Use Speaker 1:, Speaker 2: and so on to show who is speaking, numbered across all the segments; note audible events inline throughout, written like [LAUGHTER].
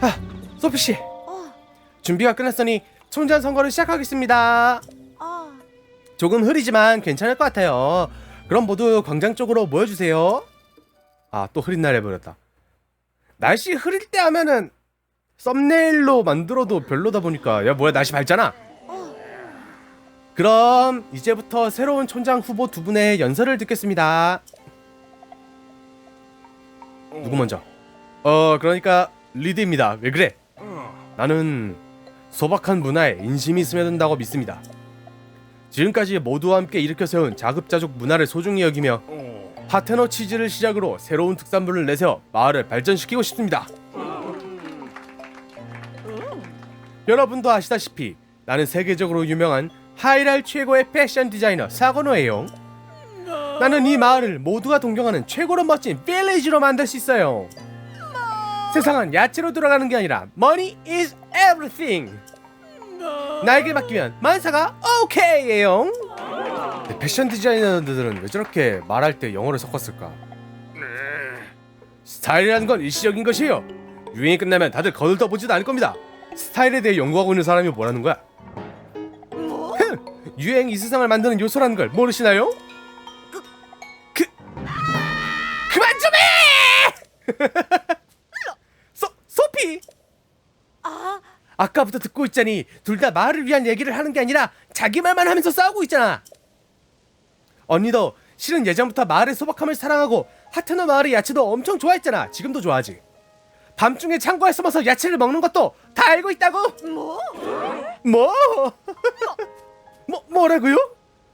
Speaker 1: 아, 소피 씨,
Speaker 2: 어,
Speaker 1: 준비가 끝났으니 총장 선거를 시작하겠습니다.
Speaker 2: 어.
Speaker 1: 조금 흐리지만 괜찮을 것 같아요. 그럼 모두 광장 쪽으로 모여주세요. 아, 또 흐린 날 해버렸다. 날씨 흐릴 때 하면은 썸네일로 만들어도 별로다 보니까 야 뭐야 날씨 밝잖아. 그럼 이제부터 새로운 촌장 후보 두 분의 연설을 듣겠습니다. 누구 먼저? 어 그러니까 리드입니다. 왜 그래? 나는 소박한 문화에 인심이 스며든다고 믿습니다. 지금까지 모두와 함께 일으켜 세운 자급자족 문화를 소중히 여기며 파테너 치즈를 시작으로 새로운 특산물을 내세워 마을을 발전시키고 싶습니다. 여러분도 아시다시피 나는 세계적으로 유명한 하이랄 최고의 패션 디자이너 사고노예요. 나는 이 마을을 모두가 동경하는 최고로 멋진 빌리지로 만들 수 있어요. 세상은 야채로 돌아가는 게 아니라 money is everything. 나에게 맡기면 만사가 오케이예요. 패션 디자이너들은 왜 저렇게 말할 때 영어를 섞었을까? 스타일이라는 건 일시적인 것이에요. 유행이 끝나면 다들 거들떠보지도 않을 겁니다. 스타일에 대해 연구하고 있는 사람이 뭐라는 거야? 흥! 유행 이 세상을 만드는 요소라는 걸 모르시나요?
Speaker 2: 아,
Speaker 1: 아까부터 듣고 있자니 둘 다 말을 위한 얘기를 하는 게 아니라 자기 말만 하면서 싸우고 있잖아. 언니도 실은 예전부터 마을의 소박함을 사랑하고 하트너 마을의 야채도 엄청 좋아했잖아. 지금도 좋아하지. 밤중에 창고에 숨어서 야채를 먹는 것도 다 알고 있다고?
Speaker 2: 뭐?
Speaker 1: 뭐? 뭐 뭐라고요?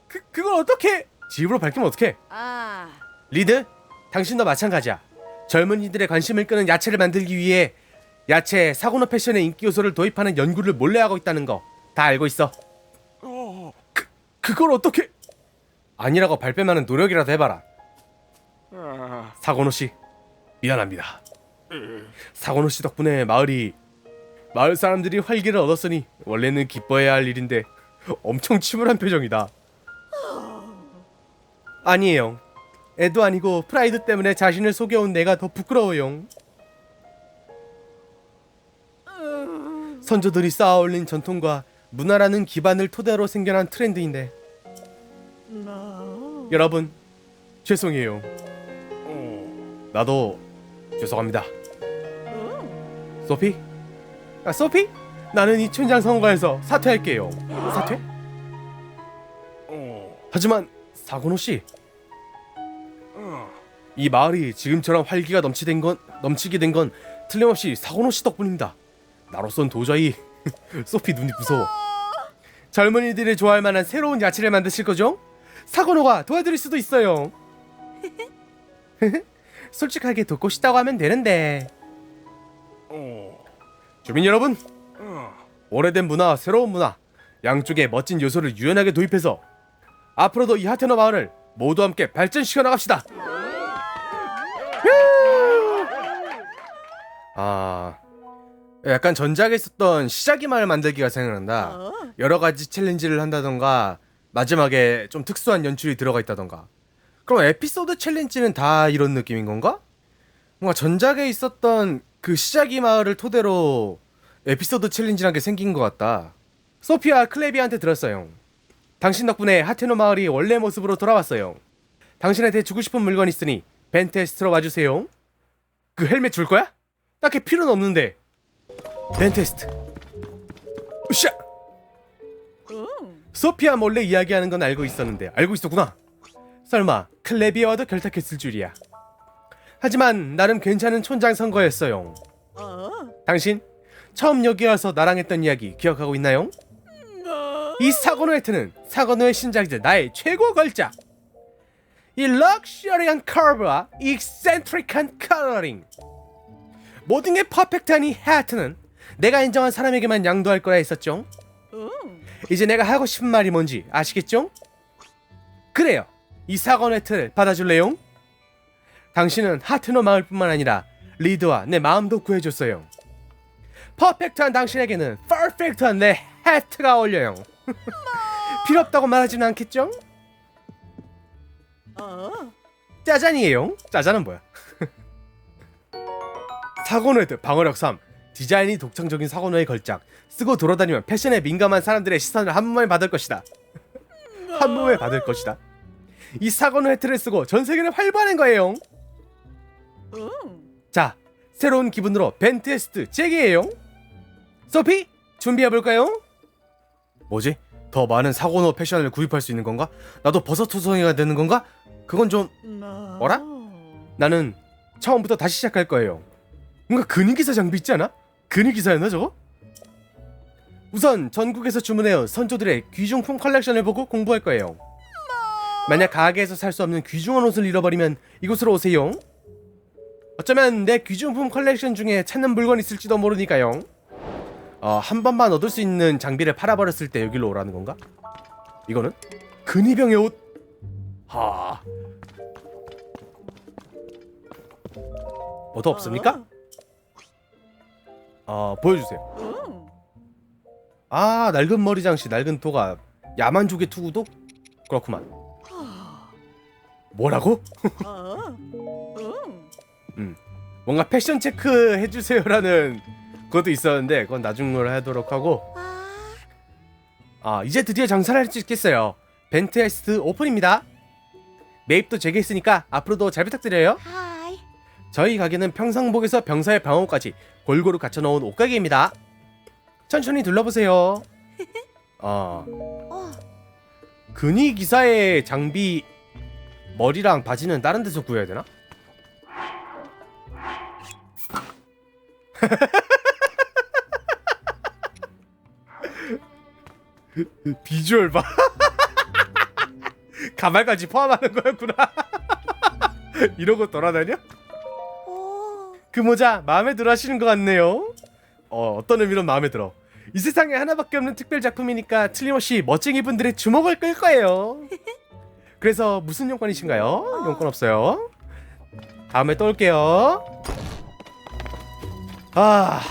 Speaker 1: 그 그걸 어떻게 집으로 밝히면 어떡해?
Speaker 2: 아,
Speaker 1: 리드, 당신도 마찬가지야. 젊은이들의 관심을 끄는 야채를 만들기 위해 야채 사고너 패션의 인기 요소를 도입하는 연구를 몰래 하고 있다는 거 다 알고 있어. 그 그걸 어떻게? 아니라고 발뺌하는 노력이라도 해봐라. 사고노 씨 미안합니다. 사고노 씨 덕분에 마을이 마을 사람들이 활기를 얻었으니 원래는 기뻐해야 할 일인데 엄청 침울한 표정이다. 아니에요. 애도 아니고 프라이드 때문에 자신을 속여온 내가 더 부끄러워요. 선조들이 쌓아올린 전통과 문화라는 기반을 토대로 생겨난 트렌드인데 여러분 죄송해요. 나도 죄송합니다. 소피? 아 소피? 나는 이 촌장 선거에서 사퇴할게요. 사퇴? 하지만 사고노 씨, 이 마을이 지금처럼 활기가 넘치게 된 건 틀림없이 사고노 씨 덕분입니다. 나로선 도저히 [LAUGHS] 소피 눈이 무서워. 젊은이들이 좋아할 만한 새로운 야채를 만드실 거죠? 사고노가 도와드릴 수도 있어요. [LAUGHS] 솔직하게 돕고 싶다고 하면 되는데. 주민 여러분, 오래된 문화, 새로운 문화, 양쪽에 멋진 요소를 유연하게 도입해서 앞으로도 이 하테너 마을을 모두 함께 발전시켜 나갑시다. 아, 약간 전작에 있었던 시작이 마을 만들기가 생각난다.
Speaker 2: 어?
Speaker 1: 여러 가지 챌린지를 한다던가 마지막에 좀 특수한 연출이 들어가 있다던가. 그럼 에피소드 챌린지는 다 이런 느낌인 건가? 뭔가 전작에 있었던 그 시작이 마을을 토대로 에피소드 챌린지란 게 생긴 것 같다. 소피아 클레비한테 들었어요. 당신 덕분에 하테노 마을이 원래 모습으로 돌아왔어요. 당신한테 주고 싶은 물건 있으니 벤테스트로 와주세요. 그 헬멧 줄 거야? 딱히 필요는 없는데. 벤테스트. 으쌰! 소피아 몰래 이야기하는 건 알고 있었는데 알고 있었구나. 설마 클레비아와도 결탁했을 줄이야. 하지만 나름 괜찮은 촌장 선거였어요.
Speaker 2: 어?
Speaker 1: 당신 처음 여기 와서 나랑 했던 이야기 기억하고 있나요? 이 사고노 헤트는 사고노의 신작이자 나의 최고 걸작. 이 럭셔리한 커브와 익센트릭한 컬러링. 모든 게 퍼펙트한 이 헤트는 내가 인정한 사람에게만 양도할 거라 했었죠.
Speaker 2: 음.
Speaker 1: 이제 내가 하고 싶은 말이 뭔지 아시겠죠? 그래요. 이 사과 네트를 받아줄래요? 당신은 하트노 마을뿐만 아니라 리드와 내 마음도 구해줬어요. 퍼펙트한 당신에게는 퍼펙트한 내 해트가 어울려요. [LAUGHS] 필요 없다고 말하지는 않겠죠?
Speaker 2: 어?
Speaker 1: 짜잔이에요. 짜잔은 뭐야? [LAUGHS] 사고네드 방어력 3, 디자인이 독창적인 사고노의 걸작 쓰고 돌아다니면 패션에 민감한 사람들의 시선을 한 몸에 받을 것이다 한 몸에 받을 것이다 이 사고노 해트를 쓰고 전 세계를 활보하는 거예요
Speaker 2: 응.
Speaker 1: 자 새로운 기분으로 벤테스트 재개해요 소피 준비해 볼까요? 뭐지? 더 많은 사고노 패션을 구입할 수 있는 건가? 나도 버섯 투성이가 되는 건가? 그건 좀
Speaker 2: 나.
Speaker 1: 뭐라? 나는 처음부터 다시 시작할 거예요. 뭔가 근위기사 장비 있지 않아? 근위 기사였나 저거? 우선 전국에서 주문해온 선조들의 귀중품 컬렉션을 보고 공부할 거예요. 만약 가게에서 살 수 없는 귀중한 옷을 잃어버리면 이곳으로 오세요. 어쩌면 내 귀중품 컬렉션 중에 찾는 물건 있을지도 모르니까요. 어, 한 번만 얻을 수 있는 장비를 팔아버렸을 때 여기로 오라는 건가? 이거는 근위병의 옷. 하. 뭐더 없습니까? 어 보여주세요.
Speaker 2: 응.
Speaker 1: 아 낡은 머리 장씨 낡은 토가 야만족의 투구도 그렇구만. 뭐라고?
Speaker 2: 어. [LAUGHS] 응.
Speaker 1: 뭔가 패션 체크 해주세요라는 그것도 있었는데 그건 나중으로 하도록 하고
Speaker 2: 아.
Speaker 1: 아 이제 드디어 장사를 할 수 있겠어요. 벤테스트 오픈입니다. 매입도 재개했으니까 앞으로도 잘 부탁드려요.
Speaker 2: 하이.
Speaker 1: 저희 가게는 평상복에서 병사의 방어까지 골고루 갖춰 놓은 옷가게입니다. 천천히 둘러보세요. [LAUGHS] 어,
Speaker 2: 어.
Speaker 1: 근위 기사의 장비 머리랑 바지는 다른 데서 구해야 되나? [LAUGHS] 비주얼 봐. [LAUGHS] 가발까지 포함하는 거였구나. 이러고 돌아다녀?
Speaker 2: 오.
Speaker 1: 그 모자 마음에 들어 하시는 것 같네요. 어, 어떤 의미로 마음에 들어. 이 세상에 하나밖에 없는 특별 작품이니까 틀림없이 멋쟁이 분들의 주목을 끌 거예요. [LAUGHS] 그래서 무슨 용건이신가요? 용건 없어요. 다음에 또 올게요. 아,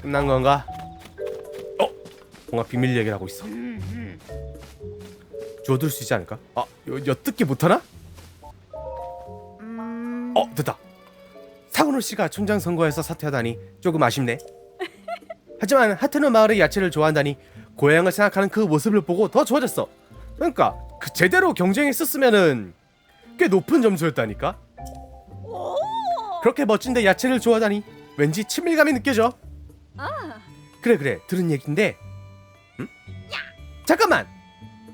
Speaker 1: 끝난 건가? 어, 뭔가 비밀 얘기를 하고 있어. 주워들 수 있지 않을까? 아, 여, 엿듣기 못하나? 씨가 촌장 선거에서 사퇴하다니 조금 아쉽네. 하지만 하트는 마을의 야채를 좋아한다니 고향을 생각하는 그 모습을 보고 더 좋아졌어. 그러니까 그 제대로 경쟁했었으면은 꽤 높은 점수였다니까.
Speaker 2: 오.
Speaker 1: 그렇게 멋진데 야채를 좋아하다니 왠지 친밀감이 느껴져.
Speaker 2: 아.
Speaker 1: 그래 그래 들은 얘긴데. 응? 잠깐만.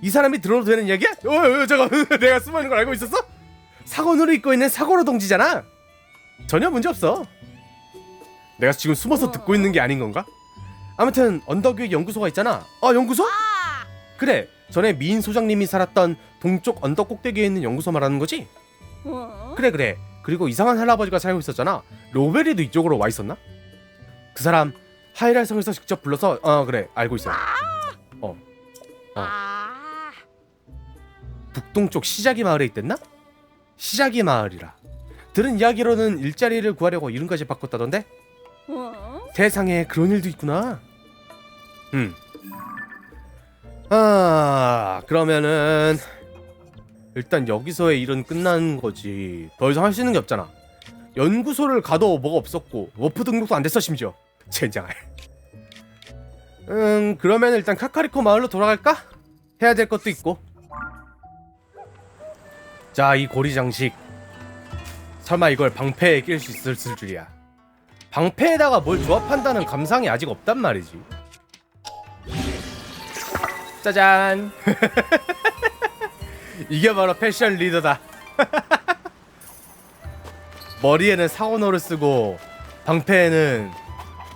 Speaker 1: 이 사람이 들어도 되는 얘기야? 어, 어 잠깐 [LAUGHS] 내가 숨어 있는 걸 알고 있었어? 사고노를 입고 있는 사고로 동지잖아. 전혀 문제 없어. 내가 지금 숨어서 듣고 있는 게 아닌 건가? 아무튼 언덕 위에 연구소가 있잖아. 아 연구소?
Speaker 2: 아.
Speaker 1: 그래. 전에 미인 소장님이 살았던 동쪽 언덕 꼭대기에 있는 연구소 말하는 거지?
Speaker 2: 어.
Speaker 1: 그래 그래. 그리고 이상한 할아버지가 살고 있었잖아. 로베리도 이쪽으로 와 있었나? 그 사람 하이랄 성에서 직접 불러서 어 그래 알고 있어. 어
Speaker 2: 아.
Speaker 1: 북동쪽 시작이 마을에 있댔나? 시작이 마을이라. 들은 이야기로는 일자리를 구하려고 이름까지 바꿨다던데?
Speaker 2: 어.
Speaker 1: 세상에 그런 일도 있구나. 음. 아 그러면은 일단 여기서의 일은 끝난 거지. 더 이상 할 수 있는 게 없잖아. 연구소를 가도 뭐가 없었고 워프 등록도 안 됐어 심지어. 젠장할. 음 그러면 일단 카카리코 마을로 돌아갈까? 해야 될 것도 있고. 자 이 고리 장식. 설마 이걸 방패에 낄 수 있을 줄이야. 방패에다가 뭘 조합한다는 감상이 아직 없단 말이지. 짜잔. [LAUGHS] 이게 바로 패션 리더다. [LAUGHS] 머리에는 사원어를 쓰고 방패에는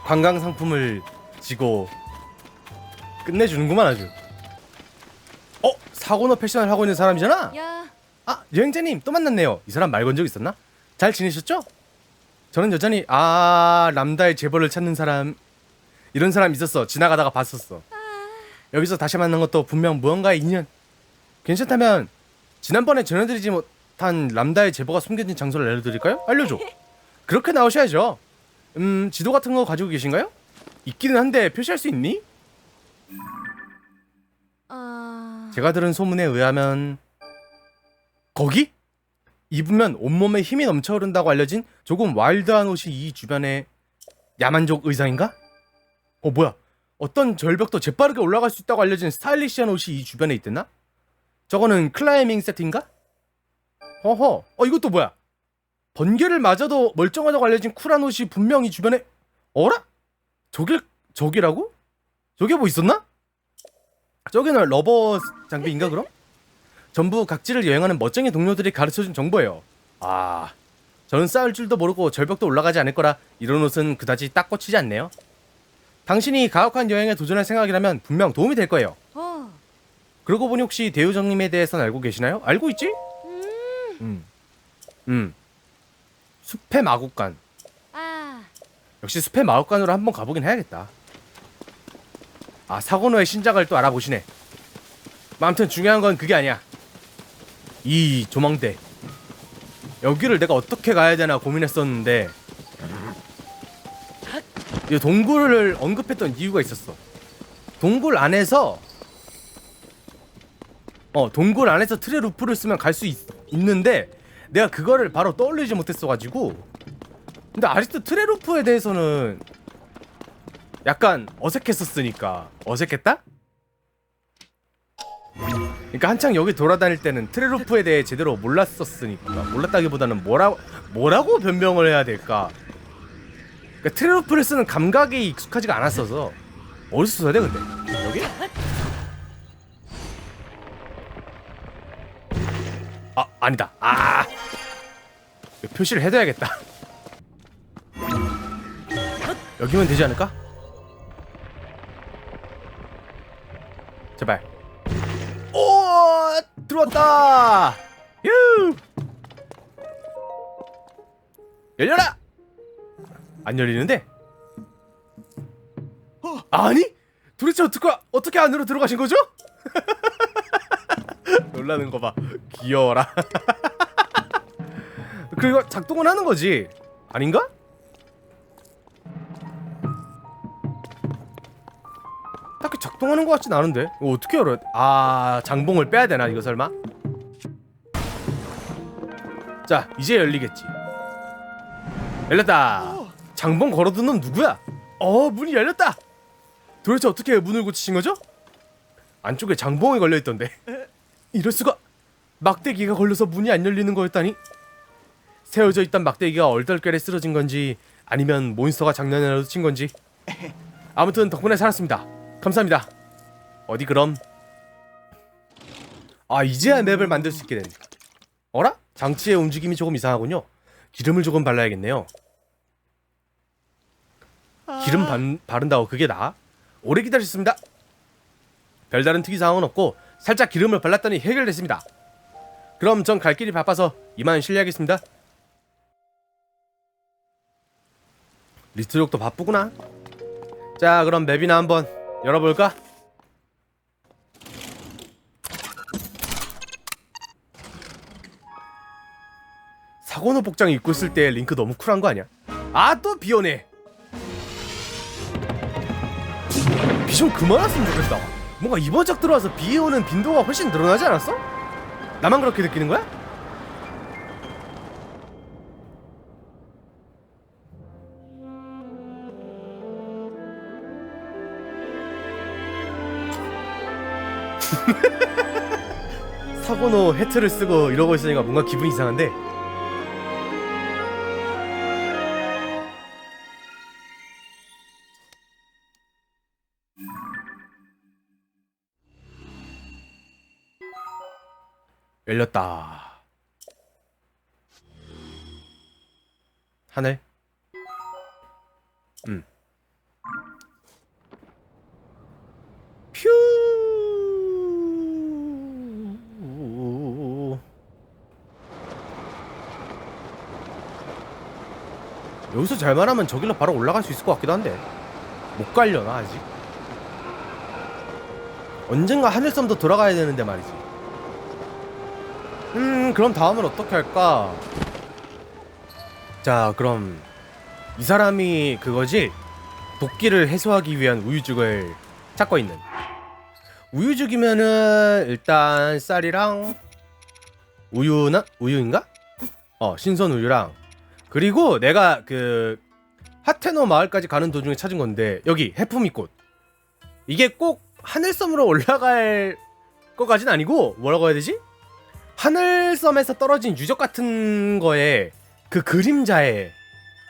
Speaker 1: 관광 상품을 지고 끝내주는구만 아주. 어 사고너 패션을 하고 있는 사람이잖아.
Speaker 2: 야.
Speaker 1: 아 여행자님 또 만났네요. 이 사람 말 건 적 있었나? 잘 지내셨죠? 저는 여전히 아 람다의 재벌을 찾는 사람 이런 사람 있었어. 지나가다가 봤었어. 여기서 다시 만난 것도 분명 무언가의 인연. 괜찮다면 지난번에 전해드리지 못한 람다의 제보가 숨겨진 장소를 알려드릴까요? 알려줘. 그렇게 나오셔야죠. 음 지도 같은 거 가지고 계신가요? 있기는 한데 표시할 수 있니?
Speaker 2: 아.
Speaker 1: 제가 들은 소문에 의하면 거기? 입으면 온몸에 힘이 넘쳐 흐른다고 알려진 조금 와일드한 옷이 이 주변에 야만족 의상인가? 어 뭐야? 어떤 절벽도 재빠르게 올라갈 수 있다고 알려진 스타일리시한 옷이 이 주변에 있댔나? 저거는 클라이밍 세트인가? 허허. 어 이것도 뭐야? 번개를 맞아도 멀쩡하다고 알려진 쿨한 옷이 분명히 주변에 어라? 저길 저기라고? 저게 뭐 있었나? 저기는 러버 장비인가 그럼? 전부 각지를 여행하는 멋쟁이 동료들이 가르쳐준 정보예요. 아, 저는 싸울 줄도 모르고 절벽도 올라가지 않을 거라 이런 옷은 그다지 딱 꽂히지 않네요. 당신이 가혹한 여행에 도전할 생각이라면 분명 도움이 될 거예요.
Speaker 2: 어.
Speaker 1: 그러고 보니 혹시 대우정님에 대해서는 알고 계시나요? 알고 있지? 음. 음. 숲의 마곡간.
Speaker 2: 아.
Speaker 1: 역시 숲의 마곡간으로 한번 가보긴 해야겠다. 아, 사고노의 신작을 또 알아보시네. 뭐 아무튼 중요한 건 그게 아니야. 이 조망대. 여기를 내가 어떻게 가야 되나 고민했었는데 이 동굴을 언급했던 이유가 있었어. 동굴 안에서 어 동굴 안에서 트레 루프를 쓰면 갈 수 있는데 내가 그거를 바로 떠올리지 못했어가지고 근데 아직도 트레 루프에 대해서는 약간 어색했었으니까 어색했다? 그러니까 한창 여기 돌아다닐 때는 트레루프에 대해 제대로 몰랐었으니까 몰랐다기보다는 뭐라 뭐라고 변명을 해야 될까? 그러니까 트레루프를 쓰는 감각이 익숙하지가 않았어서 어디서 써야 돼 근데 여기? 아 아니다 아 표시를 해둬야겠다 여기면 되지 않을까? 들어왔다. 유! 열려라! 안 열리는데? 아니? 도대체 어떻게 어떻게 안으로 들어가신 거죠? [LAUGHS] 놀라는 거 봐. 귀여워라. [LAUGHS] 그리고 작동은 하는 거지. 아닌가? 딱히 작동하는 것 같진 않은데. 이거 어떻게 열어? 아 장봉을 빼야 되나 이거 설마? 자 이제 열리겠지. 열렸다. 장봉 걸어둔 놈 누구야? 어 문이 열렸다. 도대체 어떻게 문을 고치신 거죠? 안쪽에 장봉이 걸려있던데. 이럴 수가. 막대기가 걸려서 문이 안 열리는 거였다니? 세워져 있던 막대기가 얼떨결에 쓰러진 건지 아니면 몬스터가 장난이라도 친 건지. 아무튼 덕분에 살았습니다 감사합니다. 어디 그럼? 아 이제야 맵을 만들 수 있게 되네. 어라? 장치의 움직임이 조금 이상하군요. 기름을 조금 발라야겠네요. 기름 반, 바른다고 그게 나? 오래 기다렸습니다. 별다른 특이 사항은 없고 살짝 기름을 발랐더니 해결됐습니다. 그럼 전 갈 길이 바빠서 이만 실례하겠습니다. 리트족도 바쁘구나. 자 그럼 맵이나 한번 열어볼까? 사고노 복장 입고 있을 때 링크 너무 쿨한 거 아니야? 아 또 비오네. 비 좀 그만 왔으면 좋겠다. 뭔가 이번 작 들어와서 비 오는 빈도가 훨씬 늘어나지 않았어? 나만 그렇게 느끼는 거야? [LAUGHS] 사고노 해트를 쓰고 이러고 있으니까 뭔가 기분이 이상한데? 열렸다. 하늘? 음 여기서 잘만 하면 저길로 바로 올라갈 수 있을 것 같기도 한데. 못 갈려나 아직? 언젠가 하늘섬도 돌아가야 되는데 말이지. 음 그럼 다음은 어떻게 할까? 자 그럼 이 사람이 그거지? 도끼를 해소하기 위한 우유죽을 찾고 있는. 우유죽이면은 일단 쌀이랑 우유나? 우유인가? 어 신선 우유랑 그리고 내가 그 하테노 마을까지 가는 도중에 찾은 건데 여기 해프미꽃. 이게 꼭 하늘섬으로 올라갈 거까진 아니고 뭐라고 해야 되지? 하늘섬에서 떨어진 유적 같은 거에 그 그림자에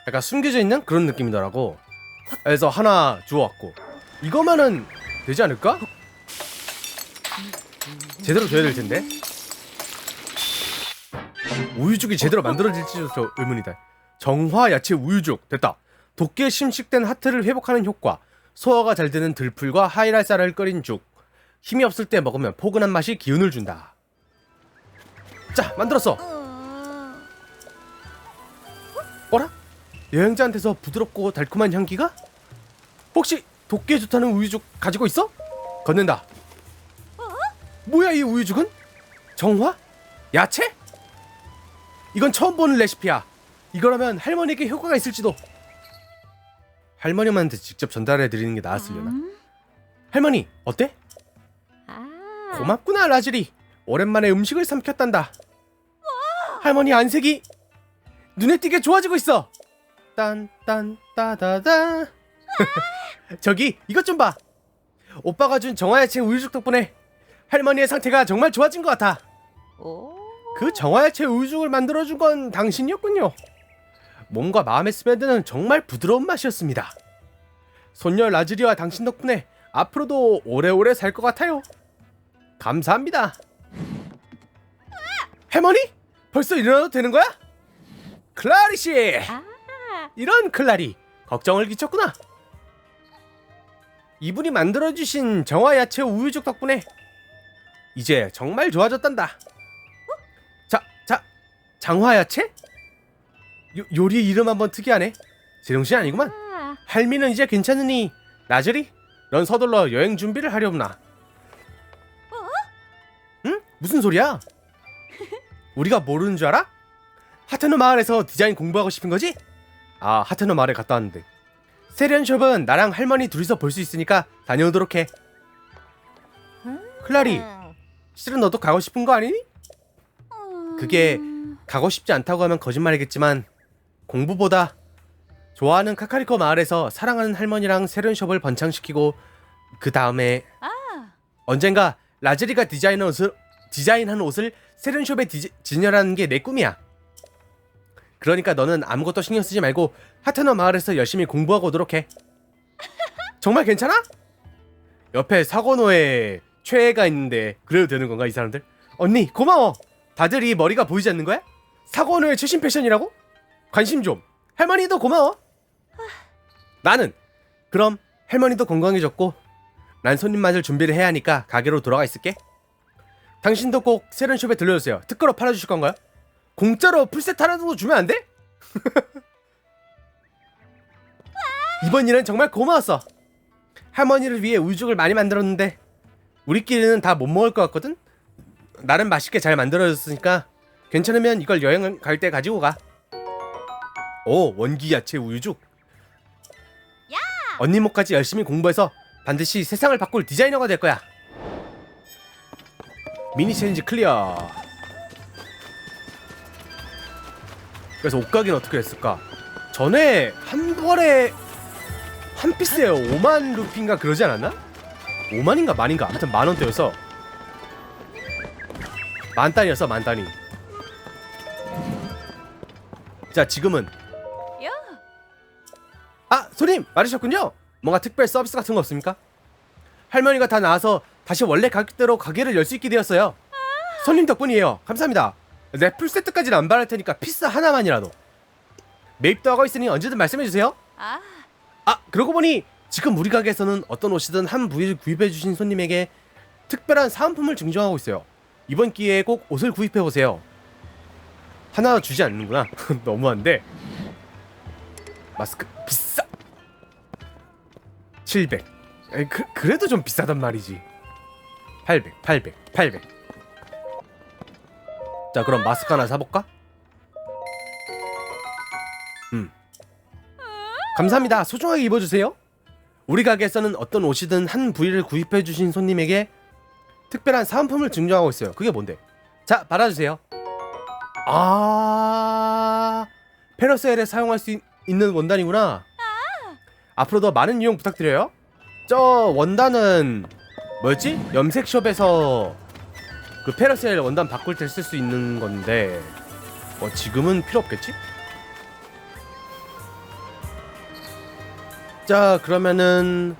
Speaker 1: 약간 숨겨져 있는 그런 느낌이더라고. 그래서 하나 주워왔고. 이거면은 되지 않을까? 제대로 줘야 될 텐데. 우유죽이 제대로 만들어질지도 저 의문이다 정화 야채 우유죽 됐다 도끼에 심식된 하트를 회복하는 효과 소화가 잘 되는 들풀과 하이랄쌀을 끓인 죽 힘이 없을 때 먹으면 포근한 맛이 기운을 준다 자 만들었어
Speaker 2: 어.
Speaker 1: 어라? 여행자한테서 부드럽고 달콤한 향기가? 혹시 도끼에 좋다는 우유죽 가지고 있어? 건넨다 뭐야 이 우유죽은? 정화? 야채? 이건 처음 보는 레시피야 이거라면 할머니에게 효과가 있을지도. 할머님한테 직접 전달해 드리는 게 나았으려나?
Speaker 2: 음?
Speaker 1: 할머니 어때?
Speaker 2: 아.
Speaker 1: 고맙구나 라즈리. 오랜만에 음식을 삼켰단다. 할머니 안색이 눈에 띄게 좋아지고 있어. 딴딴 따다다. [LAUGHS] 저기 이것 좀 봐. 오빠가 준 정화야채 우유죽 덕분에 할머니의 상태가 정말 좋아진 것 같아.
Speaker 2: 오.
Speaker 1: 그 정화야채 우유죽을 만들어준 건 당신이었군요 몸과 마음에 스며드는 정말 부드러운 맛이었습니다 손녀 라즈리와 당신 덕분에 앞으로도 오래오래 살 것 같아요 감사합니다 할머니? 벌써 일어나도 되는 거야? 클라리 씨
Speaker 2: 아.
Speaker 1: 이런 클라리 걱정을 끼쳤구나 이분이 만들어주신 정화 야채 우유죽 덕분에 이제 정말 좋아졌단다 자, 자, 장화 야채? 요, 요리 이름 한번 특이하네 제정신 아니구만
Speaker 2: 아.
Speaker 1: 할미는 이제 괜찮으니 나즈리 넌 서둘러 여행 준비를 하려구나 응? 무슨 소리야? 우리가 모르는 줄 알아? 하테노 마을에서 디자인 공부하고 싶은 거지? 아 하테노 마을에 갔다 왔는데 세련숍은 나랑 할머니 둘이서 볼 수 있으니까 다녀오도록 해 클라리 실은 너도 가고 싶은 거 아니니? 그게 가고 싶지 않다고 하면 거짓말이겠지만 공부보다 좋아하는 카카리코 마을에서 사랑하는 할머니랑 세련숍을 번창시키고 그 다음에
Speaker 2: 아.
Speaker 1: 언젠가 라즈리가 디자인한 옷을 디자인한 옷을 세련숍에 디지, 진열하는 게 내 꿈이야. 그러니까 너는 아무것도 신경 쓰지 말고 하테너 마을에서 열심히 공부하고 오도록 해. 정말 괜찮아? 옆에 사고노에 최애가 있는데 그래도 되는 건가 이 사람들? 언니 고마워. 다들 이 머리가 보이지 않는 거야? 사고노의 최신 패션이라고? 관심 좀. 할머니도 고마워. 나는 그럼 할머니도 건강해졌고 난 손님 맞을 준비를 해야 하니까 가게로 돌아가 있을게. 당신도 꼭 세련숍에 들려주세요. 특가로 팔아주실 건가요? 공짜로 풀세트 하나 정도 주면 안 돼? [LAUGHS] 이번 일은 정말 고마웠어. 할머니를 위해 우유죽을 많이 만들었는데 우리끼리는 다 못 먹을 것 같거든. 나름 맛있게 잘 만들어졌으니까 괜찮으면 이걸 여행 갈 때 가지고 가. 오 원기 야채 우유죽. 언니 목까지 열심히 공부해서 반드시 세상을 바꿀 디자이너가 될 거야. 미니 챌린지 클리어. 그래서 옷가게는 어떻게 했을까? 전에 한 벌에 한 피스에 5만 루피인가 그러지 않았나? 5만인가 만인가 아무튼 만 원대여서 만 단이었어 만 단위. 자 지금은 손님 맞으셨군요. 뭔가 특별 서비스 같은 거 없습니까? 할머니가 다 나와서 다시 원래 가격대로 가게를 열 수 있게 되었어요. 손님 덕분이에요. 감사합니다. 내 풀세트까지는 안 바랄 테니까 피스 하나만이라도. 매입도 하고 있으니 언제든 말씀해 주세요.
Speaker 2: 아.
Speaker 1: 아 그러고 보니 지금 우리 가게에서는 어떤 옷이든 한 부위를 구입해 주신 손님에게 특별한 사은품을 증정하고 있어요. 이번 기회에 꼭 옷을 구입해 보세요. 하나 주지 않는구나. [LAUGHS] 너무한데. 마스크 비싸. 700. 에이, 그, 그래도 좀 비싸단 말이지. 800, 800, 800. 자, 그럼 마스크 하나 사볼까? 음. 감사합니다. 소중하게 입어주세요. 우리 가게에서는 어떤 옷이든 한 부위를 구입해주신 손님에게 특별한 사은품을 증정하고 있어요. 그게 뭔데? 자, 받아주세요. 아, 페러셀에 사용할 수 있, 있는 원단이구나. 앞으로도 많은 이용 부탁드려요. 저 원단은 뭐였지? 염색숍에서 그 페러셀 원단 바꿀 때 쓸 수 있는 건데 뭐 지금은 필요 없겠지? 자 그러면은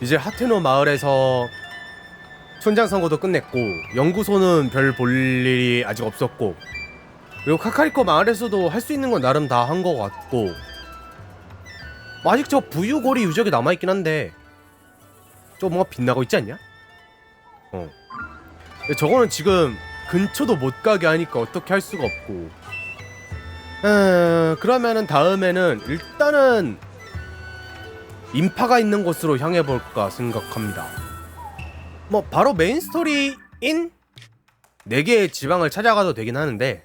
Speaker 1: 이제 하테노 마을에서村장 선거도 끝냈고 연구소는 별 볼 일이 아직 없었고 그리고 카카리코 마을에서도 할 수 있는 건 나름 다 한 것 같고 뭐 아직 저 부유고리 유적이 남아있긴 한데 좀 뭔가 빛나고 있지 않냐? 어 저거는 지금 근처도 못 가게 하니까 어떻게 할 수가 없고 음, 그러면은 다음에는 일단은 인파가 있는 곳으로 향해 볼까 생각합니다. 뭐 바로 메인 스토리인 네 개의 지방을 찾아가도 되긴 하는데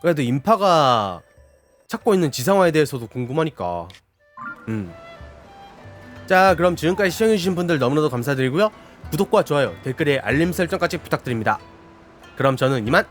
Speaker 1: 그래도 인파가 찾고 있는 지상화에 대해서도 궁금하니까. 음. 자, 그럼 지금까지 시청해주신 분들 너무나도 감사드리고요. 구독과 좋아요, 댓글에 알림 설정까지 부탁드립니다. 그럼 저는 이만